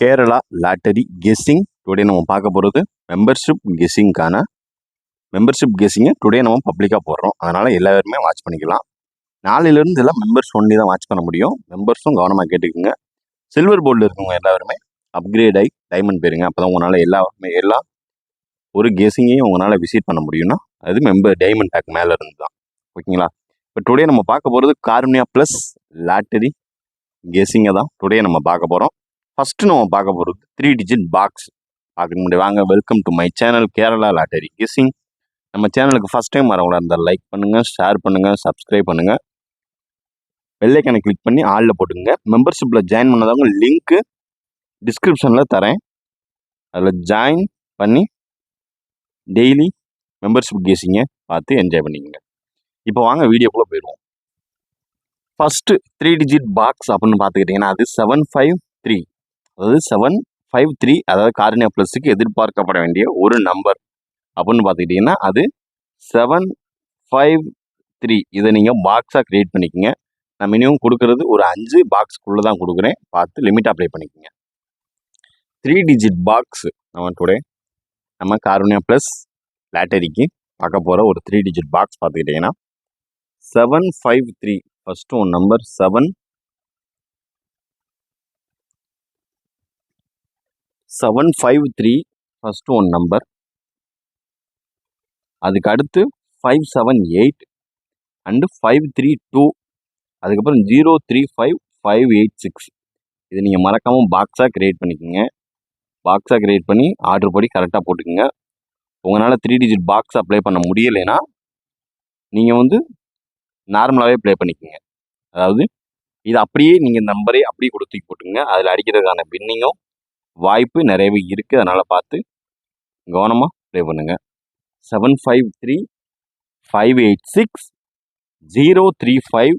Kerala lottery guessing today நம்ம பார்க்க போகிறது மெம்பர்ஷிப் கெஸ்ஸிங்க்கான மெம்பர்ஷிப் கெஸ்ஸிங்கை டுடே நம்ம பப்ளிக்காக போடுறோம். அதனால் எல்லாருமே வாட்ச் பண்ணிக்கலாம். நாளையிலேருந்து எல்லாம் மெம்பர்ஸ் ஒன்லி தான் வாட்ச் பண்ண முடியும். மெம்பர்ஸும் கவனமாக கேட்டுக்குங்க. சில்வர் போர்டில் இருக்கவங்க எல்லாருமே அப்கிரேட் ஆகி டைமண்ட் போயிருங்க அப்போ தான் உங்களால் எல்லாருமே எல்லா ஒரு கெஸ்ஸிங்கையும் உங்களால் விசிட் பண்ண முடியும்னா அது மெம்பர் டைமண்ட் பேக் மேலே இருந்து தான் ஓகேங்களா இப்போ டுடே நம்ம பார்க்க போகிறது கார்னியா ப்ளஸ் லாட்டரி கெஸ்ஸிங்கை தான் டுடே நம்ம பார்க்க போகிறோம் ஃபஸ்ட்டு நம்ம பார்க்க போகிறது த்ரீ டிஜிட் பாக்ஸ் பார்க்க முடியும் வாங்க welcome to my channel Kerala lottery guessing நம்ம சேனலுக்கு ஃபஸ்ட் டைம் வரவங்களா இருந்தால் லைக் பண்ணுங்கள் ஷேர் பண்ணுங்கள் சப்ஸ்கிரைப் பண்ணுங்கள் வெள்ளைக்கனை கிளிக் பண்ணி ஆளில் போட்டுங்க மெம்பர்ஷிப்பில் ஜாயின் பண்ணதவங்க லிங்க்கு டிஸ்கிரிப்ஷனில் தரேன். அதில் ஜாயின் பண்ணி டெய்லி மெம்பர்ஷிப் கேசிங்கை பார்த்து என்ஜாய் பண்ணிக்கங்க. இப்போ வாங்க வீடியோக்குள்ளே போயிடுவோம். ஃபஸ்ட்டு த்ரீ டிஜிட் பாக்ஸ் அப்படின்னு பார்த்துக்கிட்டிங்கன்னா அது செவன் ஃபைவ் த்ரீ அதாவது செவன் ஃபைவ் த்ரீ அதாவது கார்னியா ப்ளஸுக்கு எதிர்பார்க்கப்பட வேண்டிய ஒரு நம்பர் அப்படின்னு பார்த்துக்கிட்டிங்கன்னா அது செவன் ஃபைவ் த்ரீ இதை நீங்கள் பாக்ஸாக க்ரியேட் பண்ணிக்கோங்க. நான் மினிமம் கொடுக்குறது ஒரு அஞ்சு பாக்ஸ்க்குள்ளே தான் கொடுக்குறேன். பார்த்து லிமிட் அப்ளை பண்ணிக்கோங்க. த்ரீ டிஜிட் பாக்ஸ் நம்ம டுடே நம்ம கார்னியா ப்ளஸ் லேட்டரிக்கு பார்க்க போகிற ஒரு த்ரீ டிஜிட் பாக்ஸ் பார்த்துக்கிட்டிங்கன்னா seven five three first one number seven seven five three first one number அதுக்கு அடுத்து five seven eight and five three two அதுக்கப்புறம் zero three five five eight six இது நீங்கள் மறக்காமல் பாக்ஸாக க்ரியேட் பண்ணிக்கோங்க. பாக்ஸாக க்ரியேட் பண்ணி ஆர்டர் படி கரெக்டாக போட்டுக்கோங்க. உங்களால் த்ரீ டிஜிட் பாக்ஸ் அப்ளை பண்ண முடியலைன்னா நீங்கள் வந்து நார்மலாகவே ப்ளே பண்ணிக்கோங்க. அதாவது இது அப்படியே நீங்கள் நம்பரே அப்படியே கொடுத்து போட்டுங்க அதில் அடிக்கிறதுக்கான பின்னிங்கும் வாய்ப்பு நிறையவே இருக்குது அதனால் பார்த்து கவனமாக ப்ளே பண்ணுங்கள் seven five three five eight six zero three five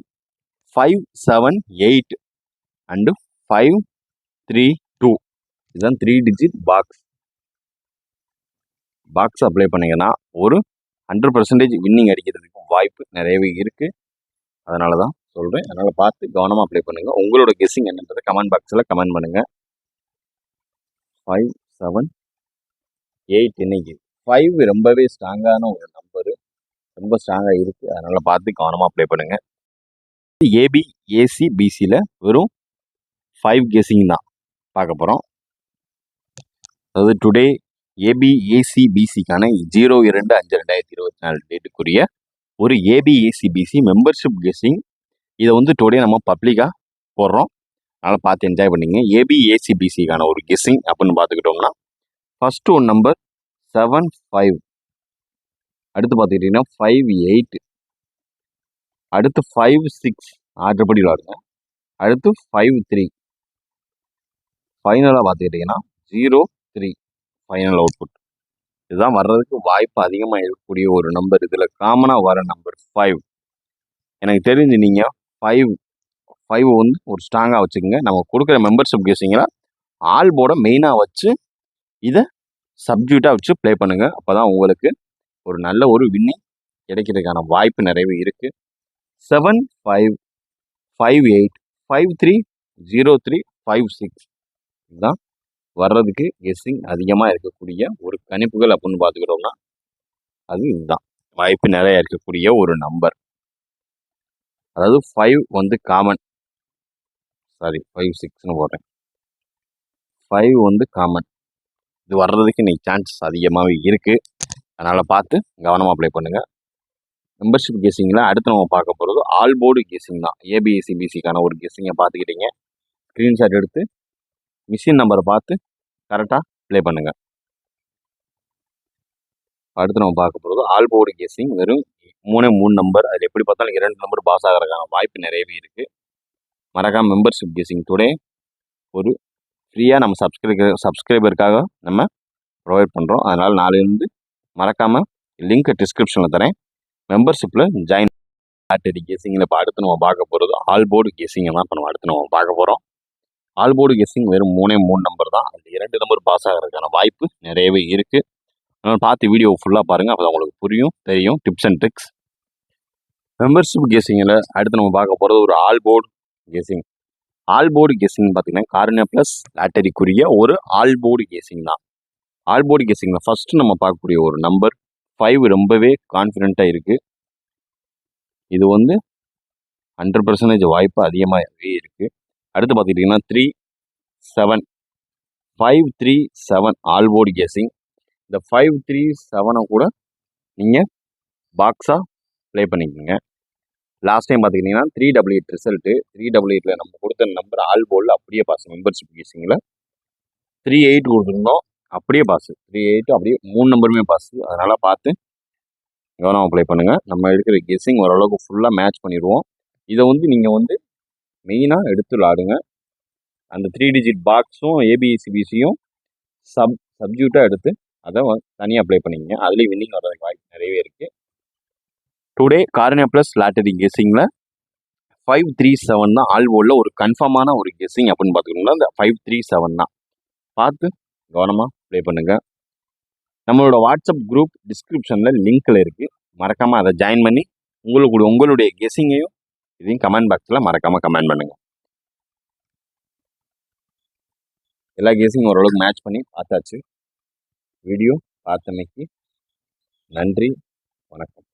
five seven eight and five three two இதுதான் three digit box box apply பண்ணிங்கன்னா ஒரு ஹண்ட்ரட் பர்சன்டேஜ் வின்னிங் அடிக்கிறதுக்கு வாய்ப்பு நிறையவே இருக்குது அதனால தான் சொல்கிறேன் அதனால் பார்த்து கவனமாக அப்ளை பண்ணுங்கள் உங்களோட கெஸ்ஸிங் என்னன்றதை கமெண்ட் பாக்ஸில் கமெண்ட் பண்ணுங்கள் ஃபைவ் செவன் எயிட் இன்னைக்கு. ஃபைவ் ரொம்பவே ஸ்ட்ராங்கான ஒரு நம்பரு ரொம்ப ஸ்ட்ராங்காக இருக்குது அதனால் பார்த்து கவனமாக அப்ளை பண்ணுங்கள் ஏபி ஏசி பிசியில் வெறும் ஃபைவ் கெஸ்ஸிங் தான் பார்க்க போகிறோம் அதாவது டுடே ஏபி ஏசி பிசிக்கான ஜீரோ இரண்டு அஞ்சு ரெண்டாயிரத்தி இருபத்தி நாலு டேட்டுக்குரிய ஒரு AB AC BC membership guessing இதை வந்து டுடே நம்ம பப்ளிக்காக போடுறோம். அதனால் பார்த்து என்ஜாய் பண்ணிங்க. ஏபி ஒரு கெஸ்ஸிங் அப்படின்னு பார்த்துக்கிட்டோம்னா first one number seven five அடுத்து பார்த்துக்கிட்டிங்கன்னா ஃபைவ் எயிட் அடுத்து ஃபைவ் சிக்ஸ் ஆர்டர் படி விளாடுங்க அடுத்து ஃபைவ் த்ரீ ஃபைனலாக பார்த்துக்கிட்டிங்கன்னா ஜீரோ த்ரீ ஃபைனல் அவுட்புட் இதுதான் வர்றதுக்கு வாய்ப்பு அதிகமாக இருக்கக்கூடிய ஒரு நம்பர் இதில் காமனாக வர நம்பர் ஃபைவ் எனக்கு தெரிஞ்சு நீங்கள் ஃபைவ் ஃபைவ் வந்து ஒரு ஸ்ட்ராங்காக வச்சுக்கோங்க. நம்ம கொடுக்குற மெம்பர்ஷிப் கேசிங்களா ஆல் போர்டை மெயினாக வச்சு இதை சப்ஜூட்டாக வச்சு ப்ளே பண்ணுங்கள் அப்போ தான் உங்களுக்கு ஒரு நல்ல ஒரு வின்னிங் கிடைக்கிறதுக்கான வாய்ப்பு நிறையவே இருக்குது seven five five eight five three zero three five six இதுதான் வர்றதுக்கு கெஸ்ஸிங் அதிகமாக இருக்கக்கூடிய ஒரு கணிப்புகள் அப்படின்னு பார்த்துக்கிட்டோம்னா அது இதுதான். வாய்ப்பு நிறையா இருக்கக்கூடிய ஒரு நம்பர் அதாவது ஃபைவ் வந்து காமன் சாரி ஃபைவ் சிக்ஸ்னு போடுறேன் ஃபைவ் வந்து காமன் இது வர்றதுக்கு இன்றைக்கி சான்சஸ் அதிகமாகவே இருக்குது அதனால் பார்த்து கவனமாக அப்ளை பண்ணுங்கள் மெம்பர்ஷிப் கெஸ்ஸிங்கில் அடுத்து நம்ம பார்க்க போகிறது ஆல் போர்டு கெஸ்ஸிங் தான். ஏபிஎஸ்சிபிசிக்கான ஒரு கெஸ்ஸிங்கை பார்த்துக்கிட்டீங்க. ஸ்க்ரீன்ஷாட் எடுத்து மிஷின் நம்பரை பார்த்து கரெக்டாக ப்ளே பண்ணுங்கள் அடுத்து நம்ம பார்க்க போகிறது ஆல் போர்டு கெஸ்ஸிங் வெறும் மூணே மூணு நம்பர் அதில் எப்படி பார்த்தாலும் இரண்டு நம்பர் பாஸ் ஆகிறதுக்கான வாய்ப்பு நிறையவே இருக்குது மறக்காம மெம்பர்ஷிப் கெஸிங் டுடே ஒரு ஃப்ரீயாக நம்ம சப்ஸ்கிரைபர் சப்ஸ்கிரைபருக்காக நம்ம ப்ரொவைட் பண்ணுறோம் அதனால் நாளையிலேருந்து மறக்காமல் லிங்க் டிஸ்கிரிப்ஷனில் தரேன். மெம்பர்ஷிப்பில் ஜாயின் ஆட்டடி கெஸிங்கில் இப்போ அடுத்து நம்ம பார்க்க போகிறது ஆல் போர்டு கெஸிங்கை தான் இப்போ நம்ம அடுத்து நம்ம பார்க்க போகிறோம் ஆல் போர்டு கெஸிங் வெறும் மூணே மூணு நம்பர் தான். அந்த இரண்டு நம்பர் பாஸ் ஆகிறதுக்கான வாய்ப்பு நிறையவே இருக்குது அதனால் பார்த்து வீடியோ ஃபுல்லாக பாருங்கள் அப்போ உங்களுக்கு புரியும் தெரியும் டிப்ஸ் அண்ட் ட்ரிக்ஸ் மெம்பர்ஷிப் கெஸ்ஸிங்கில் அடுத்து நம்ம பார்க்க போகிறது ஒரு all board guessing all board guessing பார்த்தீங்கன்னா கார்னியா ப்ளஸ் லாட்டரிக்குரிய ஒரு ஆல்போர்டு கேசிங் தான். ஆல்போர்டு போர்டு கெஸிங்கில் ஃபஸ்ட்டு நம்ம பார்க்கக்கூடிய ஒரு நம்பர் ஃபைவ் ரொம்பவே கான்ஃபிடென்ட்டாக இருக்குது இது வந்து ஹண்ட்ரட் பர்சன்டேஜ் வாய்ப்பு அதிகமாகவே இருக்குது அடுத்து பார்த்துக்கிட்டிங்கன்னா three seven five three seven all board guessing இந்த ஃபைவ் த்ரீ செவனை கூட நீங்கள் பாக்ஸாக ப்ளே பண்ணிக்கோங்க. லாஸ்ட் டைம் பார்த்துக்கிட்டிங்கன்னா three double eight result three double எயிட்டில் நம்ம கொடுத்த நம்பர் ஆல் போல் அப்படியே பாஸ் மெம்பர்ஷிப் கெஸிங்கில் த்ரீ எயிட் கொடுத்துருந்தோம் அப்படியே பாஸ் த்ரீ எயிட் அப்படியே மூணு நம்பருமே பாஸ் அதனால் பார்த்து கவனம் அப்ளை பண்ணுங்கள் நம்ம இருக்கிற கெஸ்ஸிங் ஓரளவுக்கு ஃபுல்லாக மேட்ச் பண்ணிடுவோம் இதை வந்து நீங்கள் வந்து மெயினாக எடுத்து விளாடுங்க. அந்த த்ரீ டிஜிட் பாக்ஸும் ஏபிசிபிசியும் சப் சப்ஜூட்டாக எடுத்து அதை தனியாக அப்ளை பண்ணிக்கங்க. அதுலேயும் வின்னிங் வர்றதுக்கு வாய்ப்பு நிறையவே இருக்குது டுடே கார்னியா ப்ளஸ் லாட்டரி கேசிங்கில் ஃபைவ் த்ரீ செவன் தான் ஆல் போர்டில் ஒரு கன்ஃபார்மான ஒரு கெஸ்ஸிங் அப்படின்னு பார்த்துக்கணுங்களா அந்த ஃபைவ் த்ரீ செவன் தான். பார்த்து கவனமாக ப்ளே பண்ணுங்கள் நம்மளோட வாட்ஸ்அப் குரூப் டிஸ்கிரிப்ஷனில் லிங்க்கில் இருக்குது மறக்காமல் அதை ஜாயின் பண்ணி உங்களுக்கு உங்களுடைய கெஸிங்கையும் இதையும் கமெண்ட் பாக்ஸில் மறக்காமல் கமெண்ட் பண்ணுங்கள் எல்லா கேஸையும் ஓரளவுக்கு மேட்ச் பண்ணி பார்த்தாச்சு. வீடியோ பார்த்தமைக்கு நன்றி. வணக்கம்.